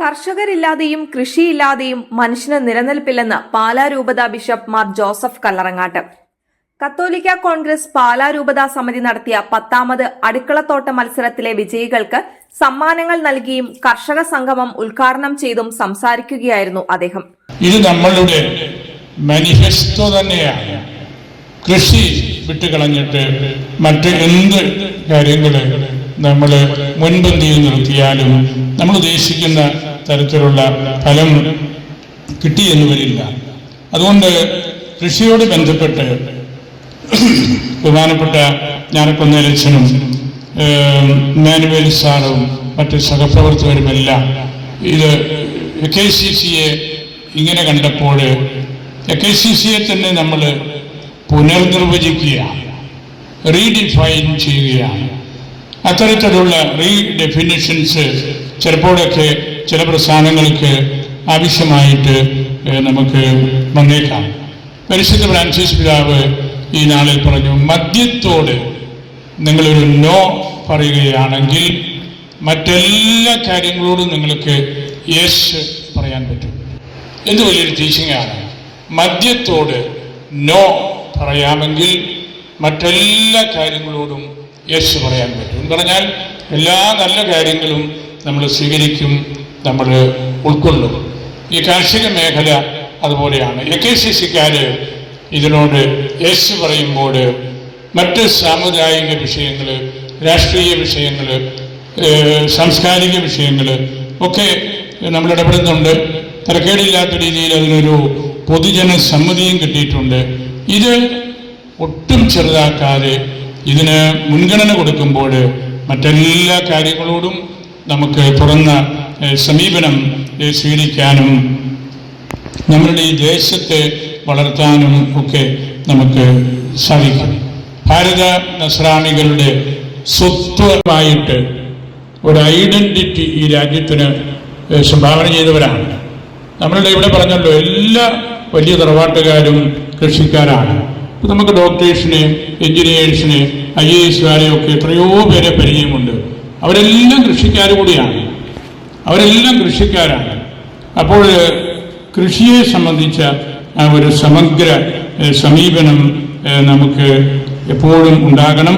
കർഷകരില്ലാതെയും കൃഷിയില്ലാതെയും മനുഷ്യന് നിലനിൽപ്പില്ലെന്ന് പാലാ രൂപത bishop Mar Joseph Kallarangatt. കത്തോലിക്ക കോൺഗ്രസ് പാലാ രൂപത സമിതി നടത്തിയ പത്താമത് അടുക്കളത്തോട്ട മത്സരത്തിലെ വിജയികൾക്ക് സമ്മാനങ്ങൾ നൽകിയും കർഷക സംഗമം ഉദ്ഘാടനം ചെയ്തും സംസാരിക്കുകയായിരുന്നു അദ്ദേഹം. ഇത് നമ്മളുടെ മാനിഫെസ്റ്റോ തന്നെയാണ്. കൃഷി വിട്ടുകളഞ്ഞിട്ട് മറ്റ് എന്ത് കാര്യങ്ങൾ നമ്മൾ മുൻപന്തിയിൽ നിർത്തിയാലും നമ്മൾ ഉദ്ദേശിക്കുന്ന തരത്തിലുള്ള ഫലം കിട്ടിയെന്ന് വരില്ല. അതുകൊണ്ട് കൃഷിയോട് ബന്ധപ്പെട്ട് ബഹുമാനപ്പെട്ട ഞാനക്കൊന്നേലച്ഛനും മാനുവൽ സാറും മറ്റ് സഹപ്രവർത്തകരുമെല്ലാം ഇത് എ കെ സി സിയെ ഇങ്ങനെ കണ്ടപ്പോൾ എ കെ സി സിയെ തന്നെ നമ്മൾ പുനർനിർവചിക്കുകയാണ്. റീഡിഫൈൻ ചെയ്യുകയാണ്. അത്തരത്തിലുള്ള റീഡെഫിനിഷൻസ് ചിലപ്പോഴൊക്കെ ചില പ്രസ്ഥാനങ്ങൾക്ക് ആവശ്യമായിട്ട് നമുക്ക് വന്നേക്കാം. പരിശുദ്ധ ഫ്രാൻസിസ് പിതാവ് ഈ നാളിൽ പറഞ്ഞു മദ്യത്തോട് നിങ്ങളൊരു നോ പറയുകയാണെങ്കിൽ മറ്റെല്ലാ കാര്യങ്ങളോടും നിങ്ങൾക്ക് യെസ് പറയാൻ പറ്റും. എന്ത് വലിയൊരു ടീച്ചിങ്ങാണ്. മദ്യത്തോട് നോ പറയാമെങ്കിൽ മറ്റെല്ലാ കാര്യങ്ങളോടും യെസ് പറയാൻ പറ്റും എന്ന് പറഞ്ഞാൽ എല്ലാ നല്ല കാര്യങ്ങളും നമ്മൾ സ്വീകരിക്കും നമ്മൾ ഉൾക്കൊള്ളും. ഈ കാർഷിക മേഖല അതുപോലെയാണ്. എ കെ സി സിക്കാർ ഇതിനോട് യെസ് പറയുമ്പോൾ മറ്റ് സാമുദായിക വിഷയങ്ങൾ രാഷ്ട്രീയ വിഷയങ്ങൾ സാംസ്കാരിക വിഷയങ്ങൾ ഒക്കെ നമ്മൾ ഇടപെടുന്നുണ്ട് തിരക്കേടില്ലാത്ത രീതിയിൽ അതിനൊരു പൊതുജന സമ്മതിയും കിട്ടിയിട്ടുണ്ട്. ഇത് ഒട്ടും ചെറുതാക്കാതെ ഇതിന് മുൻഗണന കൊടുക്കുമ്പോൾ മറ്റെല്ലാ കാര്യങ്ങളോടും നമുക്ക് തുറന്ന സമീപനം സ്വീകരിക്കാനും നമ്മളുടെ ഈ ദേശത്തെ വളർത്താനും ഒക്കെ നമുക്ക് സാധിക്കും. ഭാരത നസ്രാണികളുടെ സ്വത്വമായിട്ട് ഒരു ഐഡന്റിറ്റി ഈ രാജ്യത്തിന് സംഭാവന ചെയ്തവരാണ്. നമ്മളുടെ ഇവിടെ പറഞ്ഞല്ലോ എല്ലാ വലിയ തറവാട്ടുകാരും കൃഷിക്കാരാണ്. നമുക്ക് ഡോക്ടേഴ്സിനെ എഞ്ചിനീയേഴ്സിനെ ഐ എ എസുകാരെയും ഒക്കെ എത്രയോ പേരെ പരിചയമുണ്ട്. അവരെല്ലാം കൃഷിക്കാർ കൂടിയാണ്. അവരെല്ലാം കൃഷിക്കാരാണ്. അപ്പോൾ കൃഷിയെ സംബന്ധിച്ച ഒരു സമഗ്ര സമീപനം നമുക്ക് എപ്പോഴും ഉണ്ടാകണം.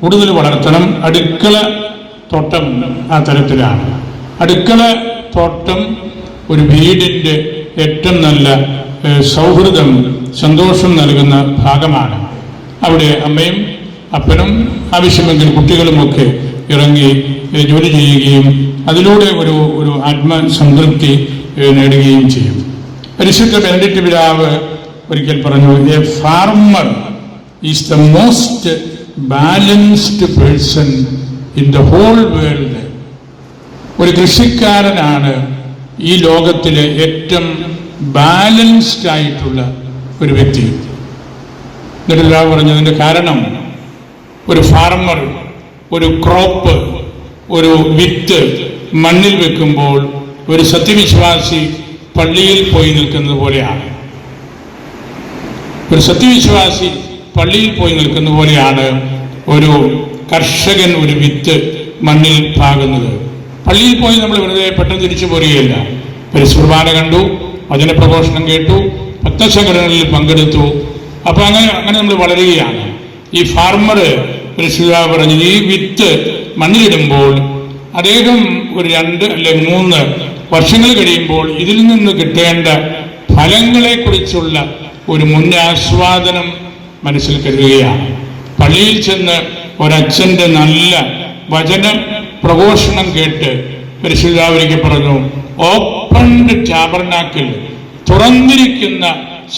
കൂടുതൽ വളർത്തണം. അടുക്കള തോട്ടം ആ തരത്തിലാണ്. അടുക്കള തോട്ടം ഒരു വീടിന്റെ ഏറ്റവും നല്ല സൗഹൃദം സന്തോഷം നൽകുന്ന ഭാഗമാണ്. അവിടെ അമ്മയും അപ്പനും ആവശ്യമെങ്കിൽ കുട്ടികളുമൊക്കെ ഇറങ്ങി ജോലി ചെയ്യുകയും അതിലൂടെ ഒരു ഒരു ആത്മ സംതൃപ്തി നേടുകയും ചെയ്യും. പരിശുദ്ധ ബെനഡിക്ട് പിതാവ് ഒരിക്കൽ പറഞ്ഞു a farmer is the most balanced person in the whole world. ഒരു കൃഷിക്കാരനാണ് ഈ ലോകത്തിലെ ഏറ്റവും ബാലൻസ്ഡ് ആയിട്ടുള്ള ഒരു വ്യക്തി. എന്നിട്ട് പിതാവ് പറഞ്ഞതിന്റെ കാരണം ഒരു ഫാർമർ ഒരു ക്രോപ്പ് ഒരു വിത്ത് മണ്ണിൽ വെക്കുമ്പോൾ ഒരു സത്യവിശ്വാസി പള്ളിയിൽ പോയി നിൽക്കുന്നത് പോലെയാണ്. ഒരു സത്യവിശ്വാസി പള്ളിയിൽ പോയി നിൽക്കുന്ന പോലെയാണ് ഒരു കർഷകൻ ഒരു വിത്ത് മണ്ണിൽ പാകുന്നത്. പള്ളിയിൽ പോയി നമ്മൾ വെറുതെ പെട്ടെന്ന് തിരിച്ചു പോരുകയില്ല. പരിശുർബാന കണ്ടു അതിനെ പ്രഘോഷണം കേട്ടു ഭക്തസംഘടനകളിൽ പങ്കെടുത്തു. അപ്പൊ അങ്ങനെ അങ്ങനെ നമ്മൾ വളരുകയാണ്. ഈ ഫാർമർ പരിശുദ്ധ പറഞ്ഞു ഈ വിത്ത് മണ്ണിലിടുമ്പോൾ അദ്ദേഹം ഒരു രണ്ട് അല്ലെ മൂന്ന് വർഷങ്ങൾ കഴിയുമ്പോൾ ഇതിൽ നിന്ന് കിട്ടേണ്ട ഫലങ്ങളെ കുറിച്ചുള്ള ഒരു മുന്നാസ്വാദനം മനസ്സിൽ കരുതുകയാണ്. പള്ളിയിൽ ചെന്ന് ഒരച്ഛന്റെ നല്ല വചന പ്രഘോഷണം കേട്ട് പരിശുദ്ധാവരിക്ക് പറഞ്ഞു ഓപ്പൺഡ് ടാബർനാക്കിൽ തുറന്നിരിക്കുന്ന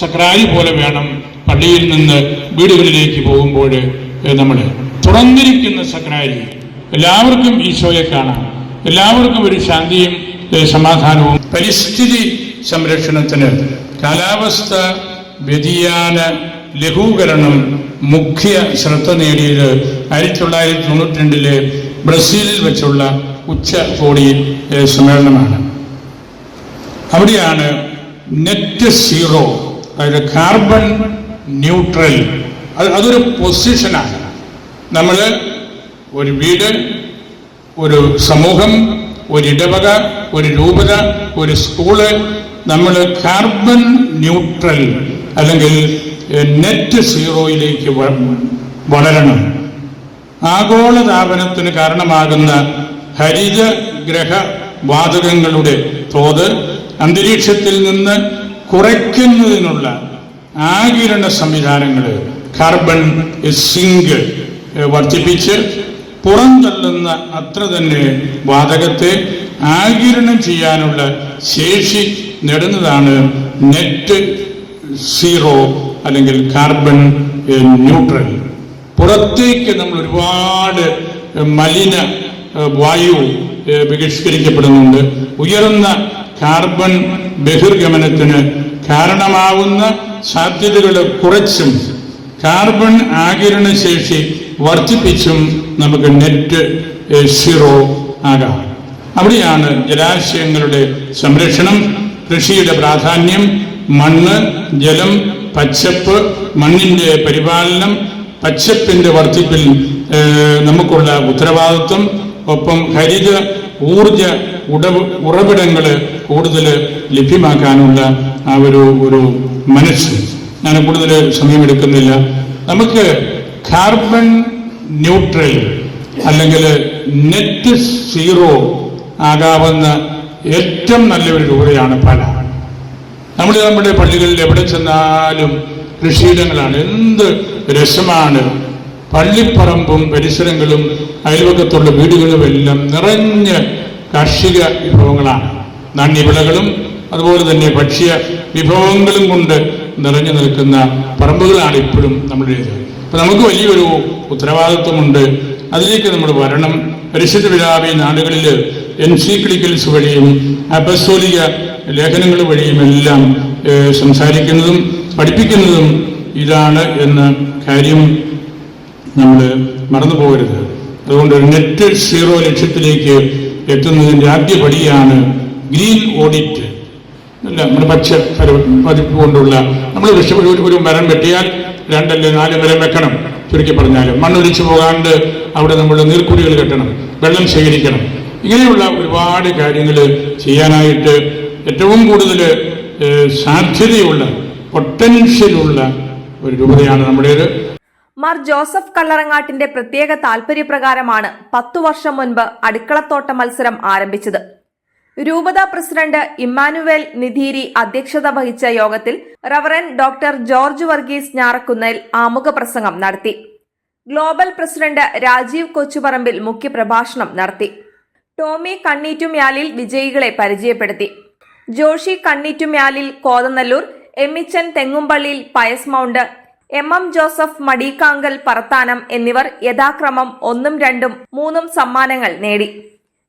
സക്രാരി പോലെ വേണം പള്ളിയിൽ നിന്ന് വീടുകളിലേക്ക് പോകുമ്പോൾ നമ്മൾ തുറന്നിരിക്കുന്ന സക്രാരി എല്ലാവർക്കും ഈശോയെ കാണാം. എല്ലാവർക്കും ഒരു ശാന്തിയും സമാധാനവും. പരിസ്ഥിതി സംരക്ഷണത്തിന് കാലാവസ്ഥ വ്യതിയാന ലഘൂകരണം മുഖ്യ ശ്രദ്ധ നേടിയത് ആയിരത്തി തൊള്ളായിരത്തി തൊണ്ണൂറ്റി രണ്ടിലെ ബ്രസീലിൽ വെച്ചുള്ള ഉച്ചകോടി സമ്മേളനമാണ്. അവിടെയാണ് നെറ്റ് സീറോ അതായത് കാർബൺ ന്യൂട്രൽ അത് അതൊരു പൊസിഷനാണ്. നമ്മൾ ഒരു വീട് ഒരു സമൂഹം ഒരിടവക ഒരു രൂപത ഒരു സ്കൂൾ നമ്മൾ കാർബൺ ന്യൂട്രൽ അല്ലെങ്കിൽ നെറ്റ് സീറോയിലേക്ക് വളരണം. ആഗോളതാപനത്തിന് കാരണമാകുന്ന ഹരിത ഗ്രഹ വാതകങ്ങളുടെ തോത് അന്തരീക്ഷത്തിൽ നിന്ന് കുറയ്ക്കുന്നതിനുള്ള ആകിരണ സംവിധാനങ്ങൾ കാർബൺ സിങ്ക് വർദ്ധിപ്പിച്ച് പുറന്തള്ളുന്ന അത്ര തന്നെ വാതകത്തെ ആകിരണം ചെയ്യാനുള്ള ശേഷി നേടുന്നതാണ് നെറ്റ് സീറോ അല്ലെങ്കിൽ കാർബൺ ന്യൂട്രൽ. പുറത്തേക്ക് നമ്മൾ ഒരുപാട് മലിന വായു വികസിക്കപ്പെടുന്നുണ്ട് ഉയർന്ന കാർബൺ ബഹിർഗമനത്തിന് കാരണമാവുന്ന സാധ്യതകൾ കുറച്ചും കാർബൺ ആകിരണ ശേഷി വർദ്ധിപ്പിച്ചും നമുക്ക് നെറ്റ് സീറോ ആകാം. അവിടെയാണ് ജലാശയങ്ങളുടെ സംരക്ഷണം കൃഷിയുടെ പ്രാധാന്യം മണ്ണ് ജലം പച്ചപ്പ് മണ്ണിന്റെ പരിപാലനം പച്ചപ്പിന്റെ വർദ്ധിപ്പിൽ നമുക്കുള്ള ഉത്തരവാദിത്വം ഒപ്പം ഹരിത ഊർജ ഉടവ് ഉറവിടങ്ങൾ കൂടുതൽ ലഭ്യമാക്കാനുള്ള ആ ഒരു ഒരു മനസ്സ്. ഞാൻ കൂടുതൽ സമയമെടുക്കുന്നില്ല നമുക്ക് കാർബൺ ന്യൂട്രൽ അല്ലെങ്കിൽ നെറ്റ് സീറോ ആകാവുന്ന ഏറ്റവും നല്ലൊരു രൂപയാണ് പല. നമ്മൾ നമ്മുടെ പള്ളികളിൽ എവിടെ ചെന്നാലും കൃഷിയിടങ്ങളാണ്. എന്ത് രസമാണ്. പള്ളിപ്പറമ്പും പരിസരങ്ങളും അയൽവക്കത്തുള്ള വീടുകളും എല്ലാം നിറഞ്ഞ കാർഷിക വിഭവങ്ങളാണ്. നാണ്യവിളകളും അതുപോലെ തന്നെ ഭക്ഷ്യ വിഭവങ്ങളും കൊണ്ട് നിറഞ്ഞു നിൽക്കുന്ന പറമ്പുകളാണ് ഇപ്പോഴും നമ്മുടേത്. അപ്പൊ നമുക്ക് വലിയൊരു ഉത്തരവാദിത്വമുണ്ട്. അതിലേക്ക് നമ്മൾ വരണം. പരിശുദ്ധ പിതാവി നാടുകളിൽ എൻസീക്ലിക്കൽസ് വഴിയും അപസ്തോലിക ലേഖനങ്ങൾ വഴിയും എല്ലാം സംസാരിക്കുന്നതും പഠിപ്പിക്കുന്നതും ഇതാണ് എന്ന കാര്യം നമ്മൾ മറന്നു പോകരുത് അതുകൊണ്ട് നെറ്റ് സീറോ ലക്ഷ്യത്തിലേക്ക് എത്തുന്നതിന്റെ ആദ്യ പടിയാണ് ഗ്രീൻ ഓഡിറ്റ്. നമ്മുടെ ഭക്ഷ്യ പതിപ്പ് കൊണ്ടുള്ള നമ്മൾ വിഷ ഒരു- മരം വെട്ടിയാൽ രണ്ടല്ലേ നാല് മരം വെക്കണം ചുരുക്കി പറഞ്ഞാൽ മണ്ണൊലിച്ചു പോകാണ്ട് അവിടെ നമ്മൾ നീർക്കുടികൾ കെട്ടണം വെള്ളം ശേഖരിക്കണം. ഇങ്ങനെയുള്ള ഒരുപാട് കാര്യങ്ങൾ ചെയ്യാനായിട്ട് ഏറ്റവും കൂടുതൽ സാധ്യതയുള്ള പൊട്ടൻഷ്യലുള്ള ഒരു രൂപതയാണ് നമ്മുടേത്. മാർ ജോസഫ് കല്ലറങ്ങാട്ടിന്റെ പ്രത്യേക താൽപര്യപ്രകാരമാണ് പത്തു വർഷം മുൻപ് അടുക്കളത്തോട്ട മത്സരം ആരംഭിച്ചത്. രൂപത പ്രസിഡന്റ് ഇമ്മാനുവേൽ നിധീരി അധ്യക്ഷത വഹിച്ച യോഗത്തിൽ reverend doctor George Varghese Njarakkunnel ആമുഖ പ്രസംഗം നടത്തി. ഗ്ലോബൽ പ്രസിഡന്റ് രാജീവ് കൊച്ചുപറമ്പിൽ മുഖ്യപ്രഭാഷണം നടത്തി. ടോമി കണ്ണീറ്റുമ്യാലിൽ വിജയികളെ പരിചയപ്പെടുത്തി. Joshy Kanneettumyalil Kothanalloor Emmichan Thengumpalliyil Pius Mount M M Joseph Madeekkangal Parathanam എന്നിവർ യഥാക്രമം ഒന്നും രണ്ടും മൂന്നും സമ്മാനങ്ങൾ നേടി.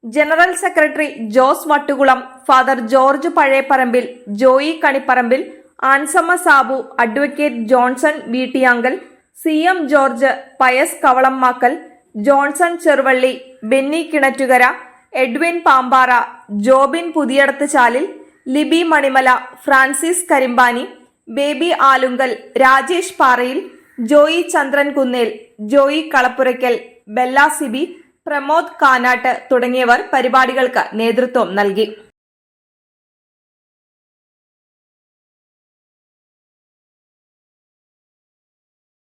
General secretary Jose Vattukulam father George Pazhayaparambil Joy Kaniparambil Ansamma Sabu advocate Johnson Veettiyankal C M George Pius Kavalammakkal Johnson Cheruvally Benny Kinattukara Edwin Pampara Jobin Puthiyadathu Chalil Liby Manimala Francis Karimpani Baby Alunkal Rajesh Parayil Joy Chandran Kunnel Joy Kalappurakkal Bella Siby Pramod Kanattu തുടങ്ങിയവർ പരിപാടികൾക്ക് നേതൃത്വം നൽകി